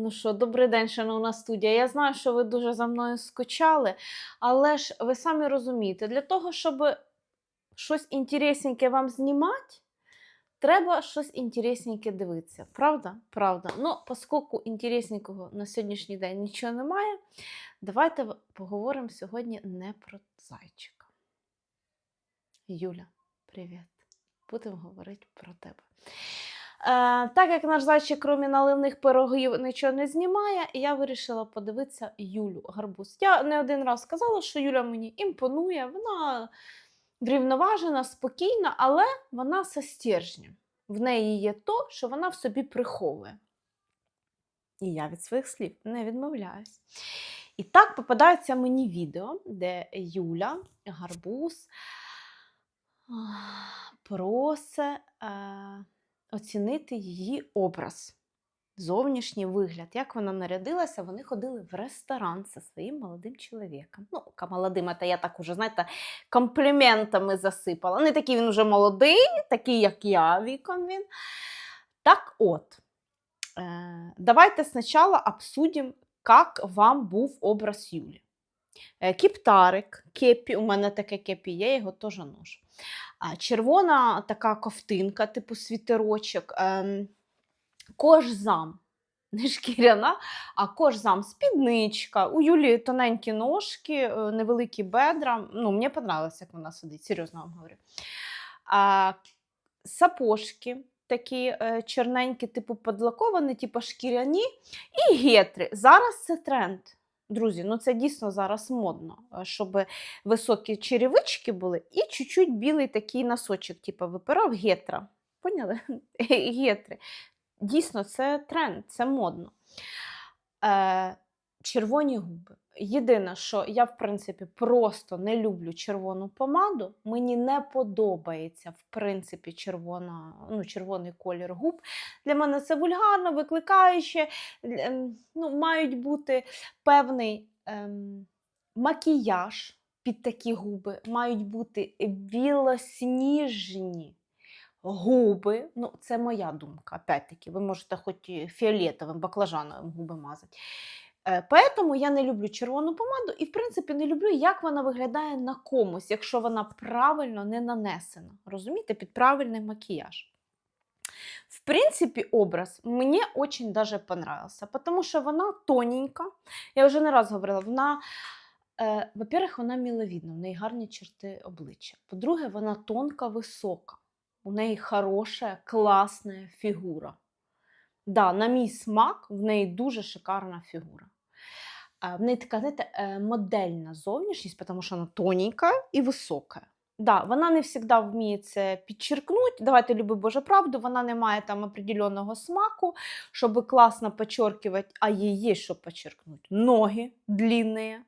Ну що, добрий день, шановна студія. Я знаю, що ви дуже за мною скучали, але ж ви самі розумієте, для того, щоб щось інтересненьке вам знімати, треба щось інтересненьке дивитися. Правда? Правда. Ну, оскільки інтересненького на сьогоднішній день нічого немає, давайте поговоримо сьогодні не про зайчика. Юля, привіт. Будемо говорити про тебе. Е, так як наш зайчик, крім наливних пирогів, нічого не знімає, я вирішила подивитися Юлю Гарбуз. Я не один раз сказала, що Юля мені імпонує, вона врівноважена, спокійна, але вона со стержнем. В неї є то, що вона в собі приховує. І я від своїх слів не відмовляюсь. І так попадається мені відео, де Юля Гарбуз просить е, оцінити її образ, зовнішній вигляд. Як вона нарядилася, вони ходили в ресторан зі своїм молодим чоловіком. Ну, молодим, це я так уже, знаєте, компліментами засипала. Не такий він уже молодий, такий, як я, віком він. Так от, е, давайте спочатку обсудимо, як вам був образ Юлі. Е, Кіптарик, кепі, у мене таке кепі я його теж ношу. Червона така ковтинка, типу світерочок, ем, кожзам. Не шкіряна, а кожзам спідничка. У Юлі тоненькі ножки, е, невеликі бедра. Ну, мені подобалося, як вона сидить, серйозно вам говорю. А, сапожки такі е, чорненькі, типу подлаковані, типу шкіряні, і гетри. Зараз це тренд. Друзі, ну це дійсно зараз модно, щоб високі черевички були і чуть-чуть білий такий носочок, типу випирав гетра. Поняли? Гетри. Дійсно, це тренд, це модно. Е, червоні губи. Єдине, що я, в принципі, просто не люблю червону помаду. Мені не подобається, в принципі, червона, ну, червоний колір губ. Для мене це вульгарно, викликаюче. Ем, Ну, мають бути певний ем, макіяж під такі губи, мають бути білосніжні губи. Ну, це моя думка. Опять-таки, ви можете хоч фіолетовим, баклажановим губи мазати. Е, Поэтому я не люблю червону помаду і, в принципі, не люблю, як вона виглядає на комусь, якщо вона правильно не нанесена. Розумієте, під правильний макіяж. В принципі, образ мені очень даже понравился, потому що вона тоненька. Я вже не раз говорила, вона, е, во-первых, вона миловідна, в неї гарні черти обличчя. По-друге, вона тонка, висока. У неї хороша, класна фігура. Да, на мій смак, в неї дуже шикарна фігура. В неї така, знаєте, е, модельна зовнішність, тому що вона тоненька і висока. Да, вона не завжди вміє це підчеркнути. Давайте люби Боже правду, вона не має там определенного смаку, щоб класно підчеркувати, а їй є що підчеркнути. Ноги длинні.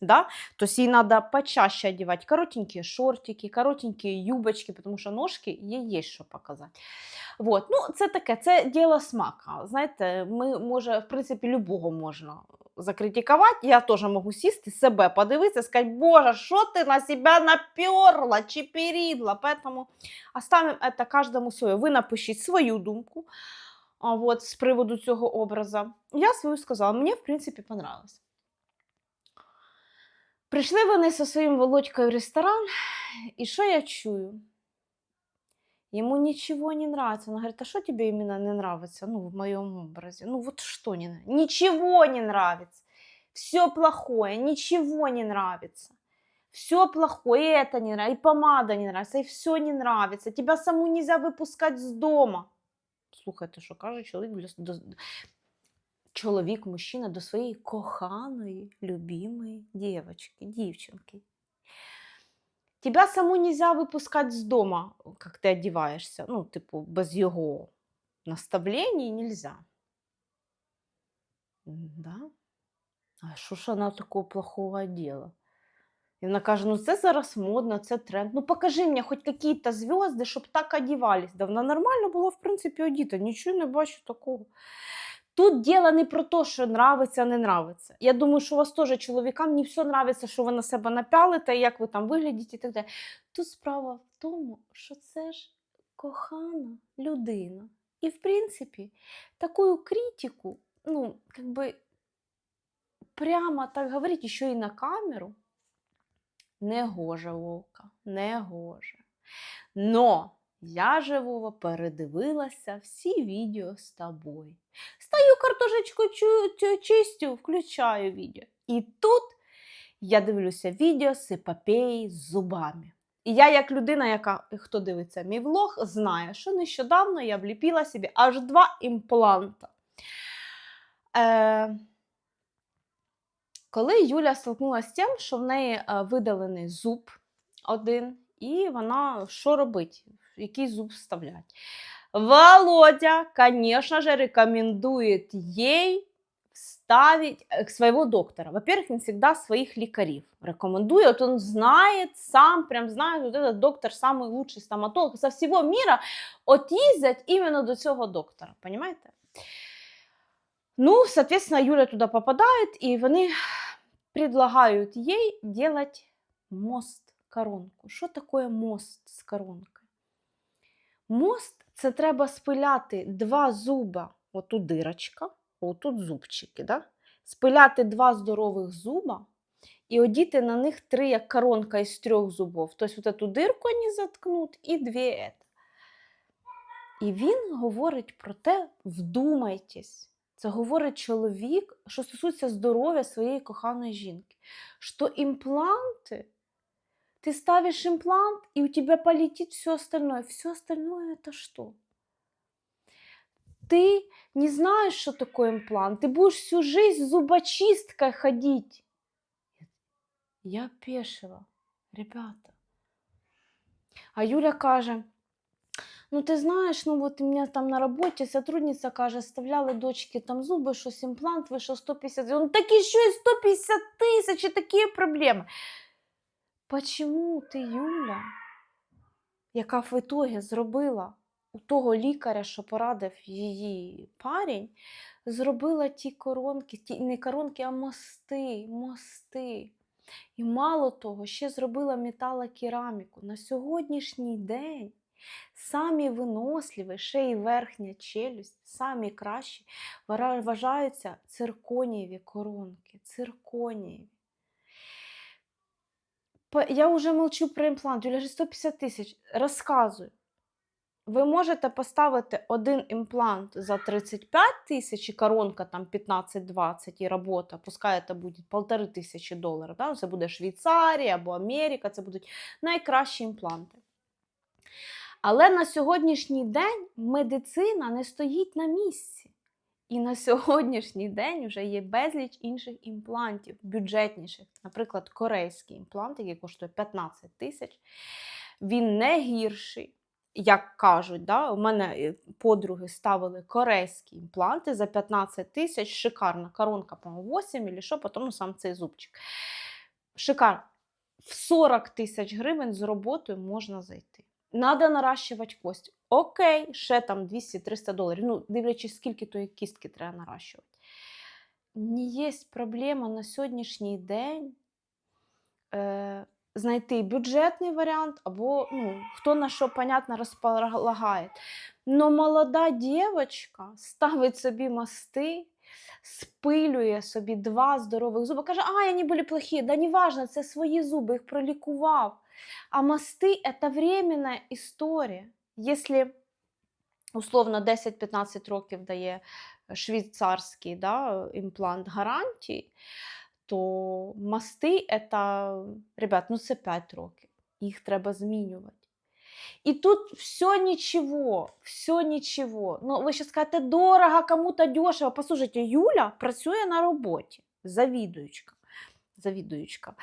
Да? То есть ей почаще одевать коротенькие шортики, коротенькие юбочки, потому що ножки їй є що показати. Вот. Ну, це таке, це діло смака. Знаєте, ми може, в принципі, любого можна закритикувати. Я теж можу сісти, себе подивитися, сказати, Боже, що ти на себе наперла чи перідла? Поэтому оставимо это каждому своє. Ви напишіть свою думку вот, з приводу цього образу. Я свою сказала, мені, в принципі, понравилось. Прийшли вони зі своїм Володькою в ресторан, і що я чую? Ему ничего не нравится. Она говорит, а что тебе именно не нравится? Ну, в моем образе. Ну, вот что не нравится? Ничего не нравится. Все плохое, ничего не нравится. Все плохое, и это не нравится, и помада не нравится, и все не нравится. Тебя саму нельзя выпускать з дома. Слухайте, що каже чоловік до, чоловік, мужчина до своєї коханої, любимої дівчинки, дівчинки. Тебя саму нельзя выпускать з дома, как ты одеваешься. Ну, типу, без його наставлений нельзя. М, Да? А що ж вона такого плохого одела? І вона каже: ну це зараз модно, це тренд. Ну покажи мені хоч якісь зв'язки, щоб так одівались. Да вона нормально була, в принципі, одіта. Нічого не бачу такого. Тут діло не про те, що нравиться, не нравиться. Я думаю, що у вас теж чоловікам не все нравиться, що ви на себе напялите, як ви там виглядите і так далі. Тут справа в тому, що це ж кохана людина. І, в принципі, таку критику, ну, прямо так говорить, ще й на камеру. Не гоже, Вовка, не гоже. Но я же, передивилася всі відео з тобою. Стаю картошечку чистю, включаю відео. І тут я дивлюся відео з епопеї з зубами. І я, як людина, яка хто дивиться мій влог, знає, що нещодавно я вліпила собі аж два імпланта. Е, коли Юля столкнулася з тим, що в неї е, видалений зуб один, і вона що робить? Який зуб вставлять? Володя, конечно же, рекомендует ей ставить э, своего доктора. Во-первых, он всегда своих лекарей рекомендует. Вот он знает, сам прям знает, вот этот доктор самый лучший стоматолог со всего мира. От їздять іменно до цього доктора, понимаете? Ну, соответственно, Юля туда попадает, и вони предлагают ей делать мост, коронку. Що таке мост з коронкою? Мост це треба спиляти два зуба, отут дирочка, отут зубчики, да? спиляти два здорових зуба і одіти на них три, як коронка із трьох зубов. Тобто вот эту дирку вони заткнуть і дві это. І він говорить про те, вдумайтесь. Це говорить чоловік, що стосується здоров'я своєї коханої жінки. Що імпланти ты ставишь имплант, и у тебя полетит все остальное. Все остальное это что? Ты не знаешь, что такое имплант. Ты будешь всю жизнь зубочисткой ходить. Я пешила, ребята. А Юля каже, ну ти знаєш, ну от у мене там на роботі сотрудниця каже, вставляли дочки там зуби, щось імплант вийшов 150. Ну так і що і 150 тисяч, і такі проблеми. Почему ти, Юля, яка в ітогі зробила у того лікаря, що порадив її парень, зробила ті коронки, ті, не коронки, а мости, мости. І мало того, ще зробила металокераміку. На сьогоднішній день самі виносливі, ще й верхня челюсть, самі кращі вважаються цирконієві коронки. Цирконієві. Я вже молчу про імплант, Юля, вже 150 тисяч. Розказую. Ви можете поставити один імплант за 35 тисяч, і коронка там 15-20 і робота, пускай це буде полтори тисячі доларів. Да? Це буде Швейцарія або Америка, це будуть найкращі імпланти. Але на сьогоднішній день медицина не стоїть на місці. І на сьогоднішній день вже є безліч інших імплантів, бюджетніших. Наприклад, корейський імплант, який коштує 15 тисяч. Він не гірший, як кажуть. Да? У мене е, подруги ставили корейські імпланти за 15 тисяч. Шикарна коронка, по-моєму, 8 або що, потім сам цей зубчик. Шикарно. В 40 тисяч гривень з роботою можна зайти. Надо наращувати кость. Окей, ще там 200-300 доларів. Ну, дивлячись, скільки тої кістки треба наращувати. Не є проблема на сьогоднішній день е, знайти бюджетний варіант, або ну, хто на що, понятно, розполагає. Но молода дівчинка ставить собі мости, спилює собі два здорових зуби. Каже, а, вони були плохі. Да не важно, це свої зуби, їх пролікував. А мосты – это временная історія. Якщо условно 10-15 років дає швейцарський да, імплант гарантії, то мости – это, ребят, ну це 5 років. Їх треба змінювати. І тут все нічого, все нічого. Ну, ви ще скажете, дорого, кому-то дешево. Послухайте, Юля працює на роботі, завідуючка. завідуючка.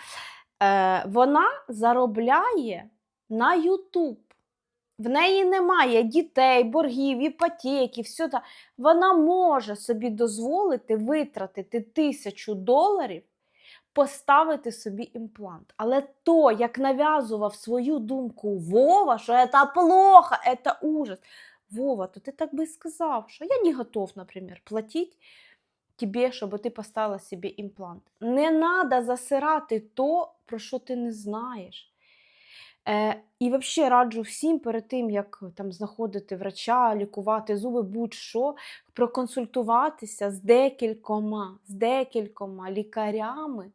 Е, вона заробляє на Ютуб. В неї немає дітей, боргів, іпотеки, все та. Вона може собі дозволити витратити тисячу доларів, поставити собі імплант. Але то, як нав'язував свою думку Вова, що це плохо, це ужас. Вова, то ти так би сказав, що я не готов, наприклад, платити тебе, щоб ти поставила собі імплант. Не треба засирати то, про що ти не знаєш. Е, і взагалі раджу всім перед тим, як там знаходити врача, лікувати зуби, будь-що, проконсультуватися з декількома, з декількома лікарями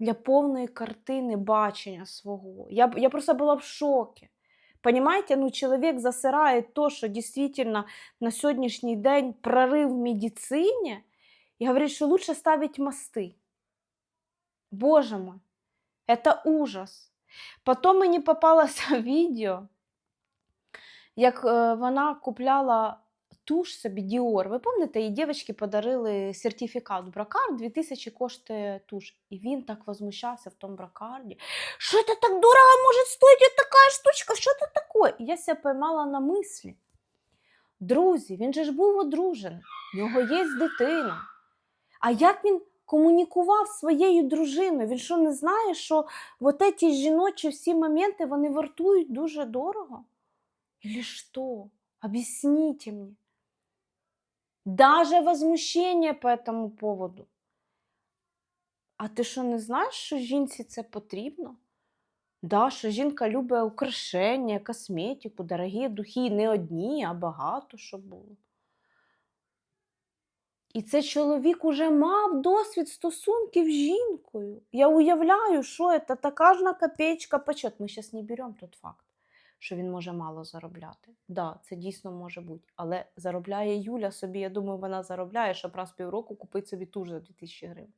для повної картини бачення свого. Я, я просто була в шокі. Понимаете, ну человек засирает то, что действительно на сегодняшний день прорыв в медицине, и говорит, что лучше ставить мосты. Боже мой, это ужас. Потом мені попалося відео, як е, вона купляла туш собі Діор. Ви пам'ятаєте, їй дівчатки подарили сертифікат Бракар, 2000 коштує туш. І він так возмущався в тому бракарді. Що це так дорого може стоїть така штучка? Що це таке? І я себе поймала на мислі. Друзі, він же ж був одружений, в нього є дитина. А як він комунікував зі своєю дружиною? Він що не знає, що вот эти жіночі всі моменти вони вартують дуже дорого? Или що? Объясните мне. Даже возмущение по этому поводу. А ти що не знаєш, що жінці це потрібно? Да, що жінка любить украшення, косметику, дорогі духи, не одні, а багато щоб було. І це чоловік уже мав досвід стосунків з жінкою. Я уявляю, що це та кожна копеечка почет. Ми зараз не беремо тот факт, що він може мало заробляти. Да, це дійсно може бути. Але заробляє Юля собі, я думаю, вона заробляє, щоб раз півроку купити собі ту ж за 2000 гривень.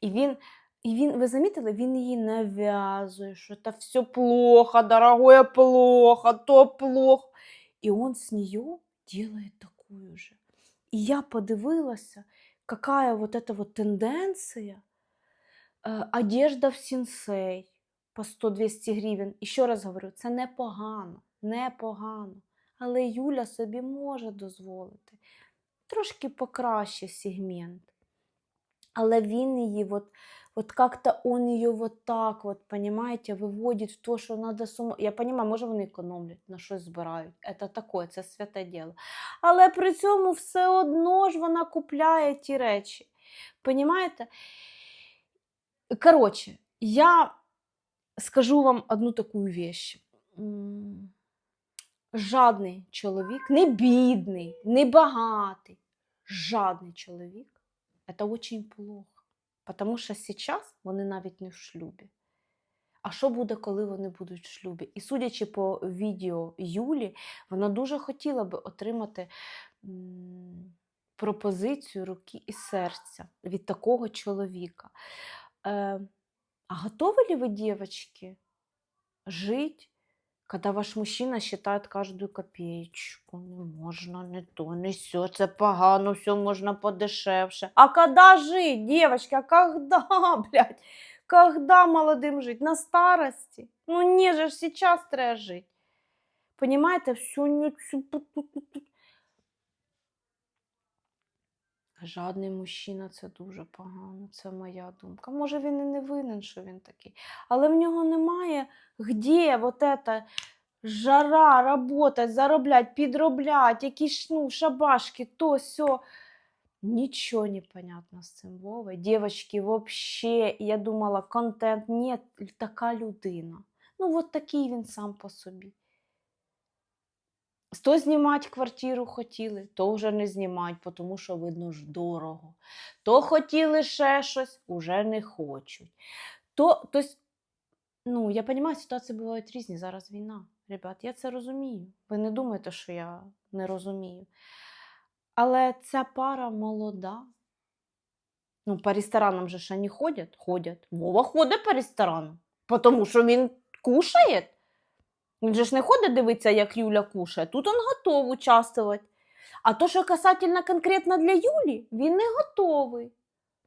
І він, і він, ви замітили, він її нав'язує, що це все плохо, дорогое, плохо, то плохо. І він з нею делает такую же. І я подивилася, какая вот эта вот тенденція. Е, одежда в сінсей по 100-200 гривень. І ще раз говорю, це непогано, непогано. Але Юля собі може дозволити трошки покраще сегмент. Але він її вот, вот как-то он ее вот так вот, понимаете, виводить в то, що надо сума. Я понимаю, може вони економлять, на щось збирають. Це таке, це святе діло. Але при цьому все одно ж вона купляє ті речі. Понімаєте? Коротше, я скажу вам одну таку вещь. Жадний чоловік, не бідний, не багатий, жадний чоловік це дуже плохо. Тому що зараз вони навіть не в шлюбі. А що буде, коли вони будуть в шлюбі? І судячи по відео Юлі, вона дуже хотіла би отримати пропозицію руки і серця від такого чоловіка. Е, а готові ли ви, девочки, жить, когда ваш мужчина считает каждую копеечку? Не можно, не то, не все, це погано, все можна подешевше. А когда жить, девочки, а когда, блядь? Когда молодым жить? На старости? Ну не же сейчас треба жить. Понимаете, все не... Жадний мужчина це дуже погано, це моя думка. Може, він і не винен, що він такий. Але в нього немає где вот это жара, работать, зароблять, підроблять, якісь ну, шабашки, то сьо. Нічого не понятно з цим Вовою. Дівчатки, вообще, я думала, контент, ні, така людина. Ну, от такий він сам по собі. То знімати квартиру хотіли, то вже не знімають, тому що, видно ж, дорого. То хотіли ще щось, уже не хочуть. То, то, ну, я розумію, ситуації бувають різні. Зараз війна. Ребят, я це розумію. Ви не думаєте, що я не розумію. Але ця пара молода. Ну, по ресторанам же ж вони ходять? Ходять. Вова ходить по ресторанам, тому що він кушає. Він же ж не ходить дивитися, як Юля кушає. Тут він готов участвувати. А то, що касательно конкретно для Юлі, він не готовий.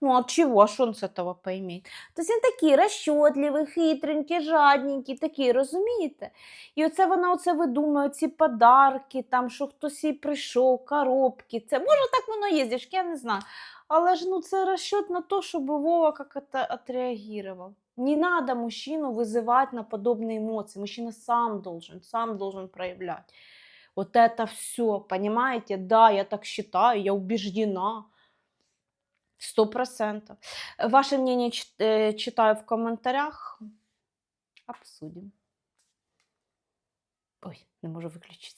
Ну, а чого? Що він з цього пойме? Тобто він такий розчотливий, хитренький, жадненький, такий, розумієте? І оце вона оце видумує, ці подарки, там, що хтось їй прийшов, коробки. Це може так воно є, я не знаю. Але ж ну, це розчет на те, щоб Вова як-то отреагував Не надо мужчину вызывать на подобные эмоции. Мужчина сам должен, сам должен проявлять. Вот это все, понимаете? Да, я так считаю, я убеждена. Сто процентов. Ваше мнение чит- э, читаю в комментариях. Обсудим. Ой, не можу виключитися.